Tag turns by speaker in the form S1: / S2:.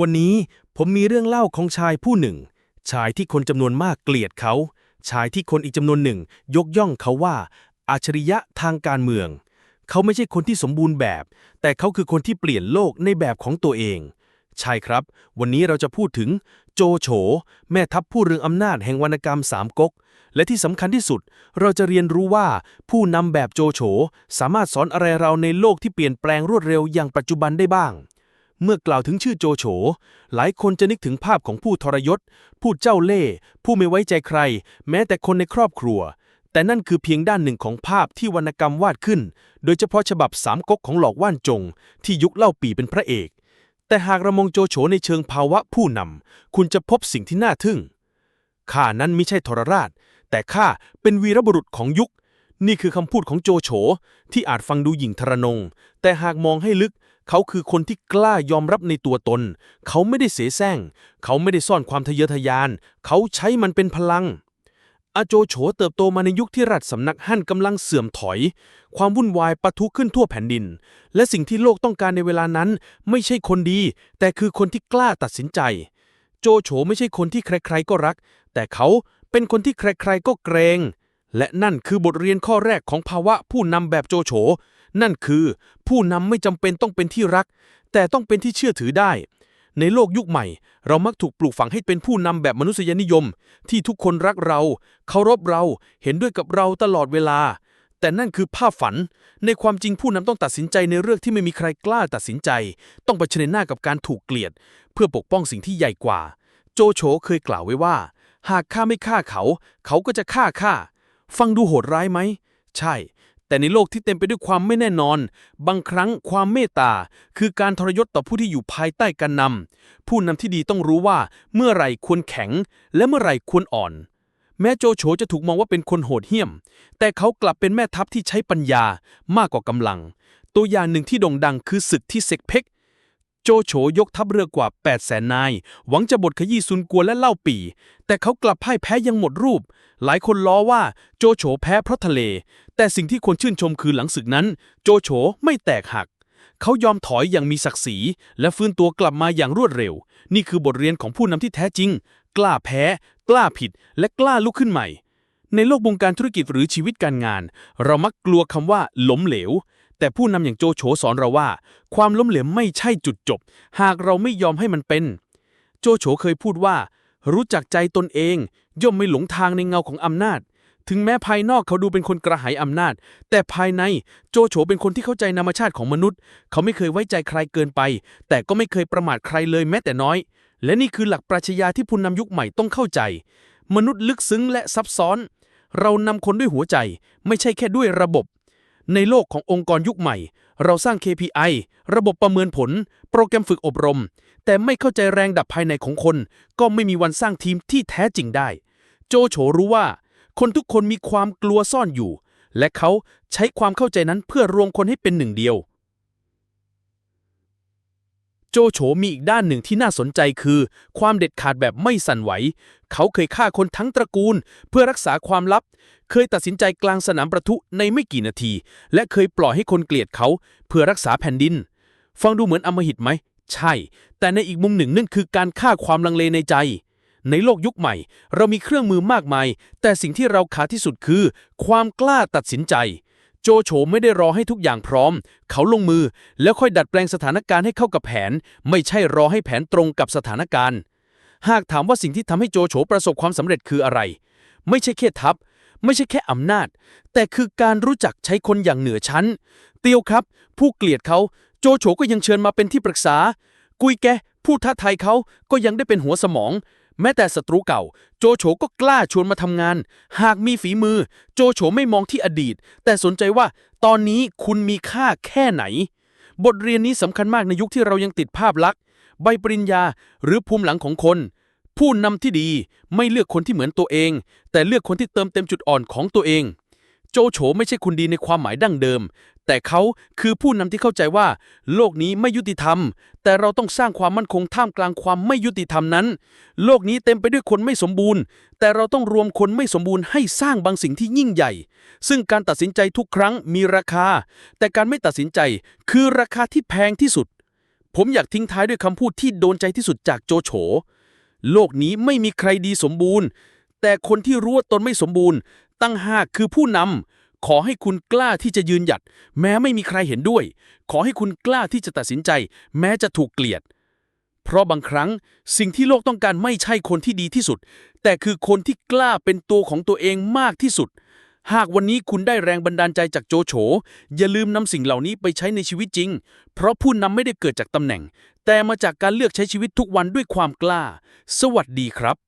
S1: วันนี้ผมมีเรื่องเล่าของชายผู้หนึ่ง ชายที่คนจำนวนมากเกลียดเขา ชายที่คนอีกจำนวนหนึ่ง ยกย่องเขาว่า อัจฉริยะทางการเมือง เขาไม่ใช่คนที่สมบูรณ์แบบ แต่เขาคือคนที่เปลี่ยนโลกในแบบของตัวเอง ใช่ครับ วันนี้เราจะพูดถึงโจโฉ แม่ทัพผู้เรืองอำนาจแห่งวรรณกรรมสามก๊ก และที่สำคัญที่สุด เราจะเรียนรู้ว่าผู้นำแบบโจโฉสามารถสอนอะไรเราในโลกที่เปลี่ยนแปลงรวดเร็วอย่างปัจจุบันได้บ้าง เมื่อกล่าวถึงชื่อโจโฉ หลายคนจะนึกถึงภาพของผู้ทรยศ ผู้เจ้าเล่ห์ ผู้ไม่ไว้ใจใคร แม้แต่คนในครอบครัว แต่นั่นคือเพียงด้านหนึ่งของภาพที่วรรณกรรมวาดขึ้น โดยเฉพาะฉบับสามก๊กของหลอกว่านจง ที่ยุคเล่าปีเป็นพระเอก แต่หากเรามองโจโฉในเชิงภาวะผู้นำ คุณจะพบสิ่งที่น่าทึ่ง ข้านั้นไม่ใช่ทรราช แต่ข้าเป็นวีรบุรุษของยุคนี่คือคำพูดของโจโฉที่อาจฟังดูหยิ่งทรนง แต่หากมองให้ลึก เขาคือคนที่กล้ายอมรับในตัวตน เขาไม่ได้เสแสร้ง เขาไม่ได้ซ่อนความทะเยอทะยาน เขาใช้มันเป็นพลัง อาโจโฉเติบโตมาในยุคที่รัฐสำนักฮั่นกำลังเสื่อมถอย ความวุ่นวายปะทุขึ้นทั่วแผ่นดิน และสิ่งที่โลกต้องการในเวลานั้น ไม่ใช่คนดี แต่คือคนที่กล้าตัดสินใจ โจโฉไม่ใช่คนที่ใครๆก็รัก แต่เขาเป็นคนที่ใครๆก็เกรง และนั่นคือบทเรียนข้อแรกของภาวะผู้นำแบบโจโฉ นั่นคือผู้นำไม่จำเป็นต้องเป็นที่รัก แต่ต้องเป็นที่เชื่อถือได้ ในโลกยุคใหม่ เรามักถูกปลูกฝังให้เป็นผู้นำแบบมนุษยนิยม ที่ทุกคนรักเรา เคารพเราเห็นด้วยกับเราตลอดเวลา แต่นั่นคือภาพฝัน ในความจริงผู้นำต้องตัดสินใจในเรื่องที่ไม่มีใครกล้าตัดสินใจ ต้องเผชิญหน้ากับการถูกเกลียด เพื่อปกป้องสิ่งที่ใหญ่กว่า โจโฉเคยกล่าวไว้ว่า หากข้าไม่ฆ่าเขา เขาก็จะฆ่าข้าฟังดูโหดร้ายไหม ใช่ แต่ในโลกที่เต็มไปด้วยความไม่แน่นอน บางครั้งความเมตตา คือการทรยศต่อผู้ที่อยู่ภายใต้การนำ ผู้นำที่ดีต้องรู้ว่า เมื่อไรควรแข็ง และเมื่อไรควรอ่อน แม้โจโฉจะถูกมองว่าเป็นคนโหดเหี้ยม แต่เขากลับเป็นแม่ทัพที่ใช้ปัญญามากกว่ากำลัง ตัวอย่างหนึ่งที่โด่งดังคือศึกที่เซกเพ็ก โจโฉยกทัพเรือกว่า 8 0 0แสนนาย หวังจะบดขยี้ซุนกัวและเล่าปี แต่เขากลับพ่ายแพ้อยังหมดรูป หลายคนล้อว่าโจโฉแพ้เพราะทะเล แต่สิ่งที่ควรชื่นชมคือหลังศึกนั้น โจโฉไม่แตกหัก เขายอมถอยอย่างมีศักดิ์ศรี และฟื้นตัวกลับมาอย่างรวดเร็ว นี่คือบทเรียนของผู้นำที่แท้จริง กล้าแพ้ กล้าผิด และกล้าลุกขึ้นใหม่ ในโลกวงการธุรกิจหรือชีวิตการงาน เรามักกลัวคำว่าล้มเหลว แต่ผู้นำอย่างโจโฉสอนเราว่า ความล้มเหลวไม่ใช่จุดจบ หากเราไม่ยอมให้มันเป็น โจโฉเคยพูดว่า รู้จักใจตนเอง ย่อมไม่หลงทางในเงาของอำนาจ ถึงแม้ภายนอกเขาดูเป็นคนกระหายอำนาจ แต่ภายในโจโฉเป็นคนที่เข้าใจธรรมชาติของมนุษย์ เขาไม่เคยไว้ใจใครเกินไป แต่ก็ไม่เคยประมาทใครเลยแม้แต่น้อย และนี่คือหลักปรัชญาที่ผู้นำยุคใหม่ต้องเข้าใจ มนุษย์ลึกซึ้งและซับซ้อน เรานำคนด้วยหัวใจ ไม่ใช่แค่ด้วยระบบ ในโลกขององค์กรยุคใหม่ เราสร้าง KPI ระบบประเมินผล โปรแกรมฝึกอบรม แต่ไม่เข้าใจแรงดับภายในของคน ก็ไม่มีวันสร้างทีมที่แท้จริงได้ โจโฉรู้ว่า คนทุกคนมีความกลัวซ่อนอยู่ และเขาใช้ความเข้าใจนั้นเพื่อรวมคนให้เป็นหนึ่งเดียว โจโฉมีอีกด้านหนึ่งที่น่าสนใจคือ ความเด็ดขาดแบบไม่สั่นไหว เขาเคยฆ่าคนทั้งตระกูล เพื่อรักษาความลับ เคยตัดสินใจกลางสนามประทุในไม่กี่นาที และเคยปล่อยให้คนเกลียดเขา เพื่อรักษาแผ่นดิน ฟังดูเหมือนอมหิตไหม ใช่ แต่ในอีกมุมหนึ่งนั่นคือการฆ่าความลังเลในใจ ในโลกยุคใหม่ เรามีเครื่องมือมากมาย แต่สิ่งที่เราขาดที่สุดคือ ความกล้าตัดสินใจ โจโฉไม่ได้รอให้ทุกอย่างพร้อม เขาลงมือแล้วค่อยดัดแปลงสถานการณ์ให้เข้ากับแผน ไม่ใช่รอให้แผนตรงกับสถานการณ์ หากถามว่าสิ่งที่ทำให้โจโฉประสบความสำเร็จคืออะไร ไม่ใช่แค่ทัพ ไม่ใช่แค่อำนาจ แต่คือการรู้จักใช้คนอย่างเหนือชั้น เตียวครับ ผู้เกลียดเขาโจโฉก็ยังเชิญมาเป็นที่ปรึกษา กุยแกผู้ท้าทายเขาก็ยังได้เป็นหัวสมอง แม้แต่ศัตรูเก่า โจโฉก็กล้าชวนมาทำงาน หากมีฝีมือ โจโฉไม่มองที่อดีต แต่สนใจว่าตอนนี้คุณมีค่าแค่ไหน บทเรียนนี้สำคัญมากในยุคที่เรายังติดภาพลักษณ์ ใบปริญญาหรือภูมิหลังของคน ผู้นำที่ดีไม่เลือกคนที่เหมือนตัวเอง แต่เลือกคนที่เติมเต็มจุดอ่อนของตัวเอง โจโฉไม่ใช่คนดีในความหมายดั้งเดิม แต่เขาคือผู้นำที่เข้าใจว่า โลกนี้ไม่ยุติธรรม แต่เราต้องสร้างความมั่นคงท่ามกลางความไม่ยุติธรรมนั้น โลกนี้เต็มไปด้วยคนไม่สมบูรณ์ แต่เราต้องรวมคนไม่สมบูรณ์ให้สร้างบางสิ่งที่ยิ่งใหญ่ ซึ่งการตัดสินใจทุกครั้งมีราคา แต่การไม่ตัดสินใจคือราคาที่แพงที่สุด ผมอยากทิ้งท้ายด้วยคำพูดที่โดนใจที่สุดจากโจโฉ โลกนี้ไม่มีใครดีสมบูรณ์ แต่คนที่รู้ว่าตนไม่สมบูรณ์ ตั้งหากคือผู้นำ ขอให้คุณกล้าที่จะยืนหยัด แม้ไม่มีใครเห็นด้วย ขอให้คุณกล้าที่จะตัดสินใจ แม้จะถูกเกลียด เพราะบางครั้งสิ่งที่โลกต้องการไม่ใช่คนที่ดีที่สุด แต่คือคนที่กล้าเป็นตัวของตัวเองมากที่สุด หากวันนี้คุณได้แรงบันดาลใจจากโจโฉ อย่าลืมนำสิ่งเหล่านี้ไปใช้ในชีวิตจริง เพราะผู้นำไม่ได้เกิดจากตำแหน่ง แต่มาจากการเลือกใช้ชีวิตทุกวันด้วยความกล้า สวัสดีครับ